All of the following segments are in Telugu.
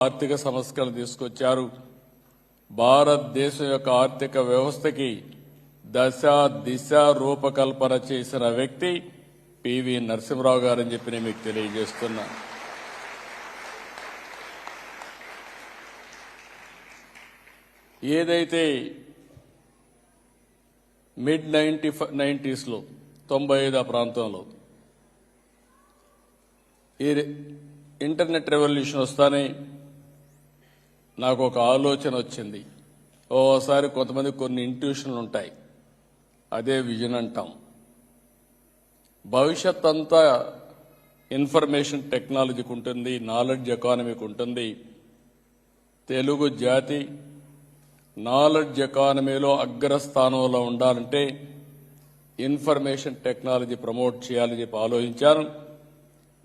ఆర్థిక సంస్కరణ తీసుకొచ్చారు. భారతదేశం యొక్క ఆర్థిక వ్యవస్థకి దశ దిశ రూపకల్పన చేసిన వ్యక్తి పివి నరసింహరావు గారని చెప్పి నేను మీకు తెలియజేస్తున్నా. ఏదైతే మిడ్ నైన్టీ నైంటీస్లో తొంభై ఐదు ఆ ప్రాంతంలో ఈ ఇంటర్నెట్ రెవల్యూషన్ వస్తానే నాకు ఒక ఆలోచన వచ్చింది. ఓసారి కొంతమంది కొన్ని ఇంట్యూషన్లు ఉంటాయి. అదే విజన్ అంటాం. భవిష్యత్ అంతా ఇన్ఫర్మేషన్ టెక్నాలజీకి ఉంటుంది నాలెడ్జ్ ఎకానమీకి ఉంటుంది. తెలుగు జాతి నాలెడ్జ్ ఎకానమీలో అగ్రస్థానంలో ఉండాలంటే ఇన్ఫర్మేషన్ టెక్నాలజీ ప్రమోట్ చేయాలని చెప్పి ఆలోచించాను.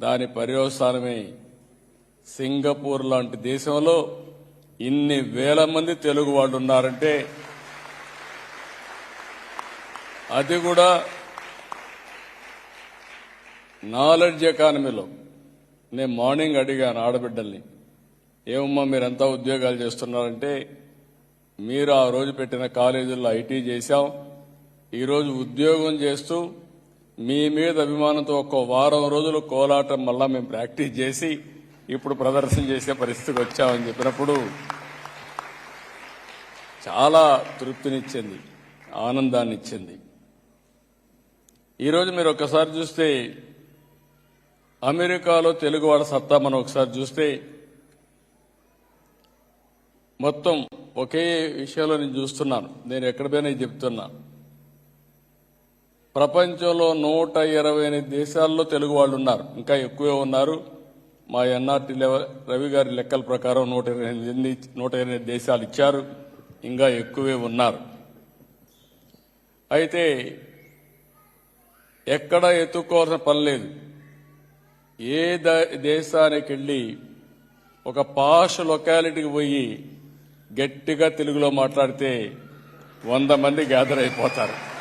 దాని పర్యవసానమే సింగపూర్ లాంటి దేశంలో ఇన్ని వేల మంది తెలుగు వాళ్ళు ఉన్నారంటే అది కూడా నాలెడ్జ్ ఎకానమీలో. నేను మార్నింగ్ అడిగాను ఆడబిడ్డల్ని ఏమమ్మా మీరంతా ఉద్యోగాలు చేస్తున్నారంటే మీరు ఆ రోజు పెట్టిన కాలేజీల్లో ఐటీ చేశాం. ఈరోజు ఉద్యోగం చేస్తూ మీ మీద అభిమానంతో ఒక్క వారం రోజులు కోలాటం మళ్ళా మేము ప్రాక్టీస్ చేసి ఇప్పుడు ప్రదర్శన చేసే పరిస్థితికి వచ్చామని చెప్పినప్పుడు చాలా తృప్తినిచ్చింది ఆనందాన్ని ఇచ్చింది ఈరోజు మీరు ఒక్కసారి చూస్తే అమెరికాలో తెలుగు వాళ్ళ సత్తా మనం ఒకసారి చూస్తే మొత్తం ఒకే విషయంలో నేను చూస్తున్నాను. నేను ఎక్కడ పోయినా చెప్తున్నా. ప్రపంచంలో నూట ఇరవై ఎనిమిది దేశాల్లో తెలుగు వాళ్ళు ఉన్నారు. ఇంకా ఎక్కువే ఉన్నారు. మా ఎన్ఆర్టీ రవి గారి లెక్కల ప్రకారం నూట ఇరవై ఎనిమిది నూట ఇరవై ఎనిమిది దేశాలు ఇచ్చారు. ఇంకా ఎక్కువే ఉన్నారు. అయితే ఎక్కడ ఎత్తుక్కోవాల్సిన పని లేదు. ఏ ద- దేశానికి వెళ్ళి ఒక పాష్ లొకాలిటీకి పోయి గట్టిగా తెలుగులో మాట్లాడితే వంద మంది గ్యాదర్ అయిపోతారు.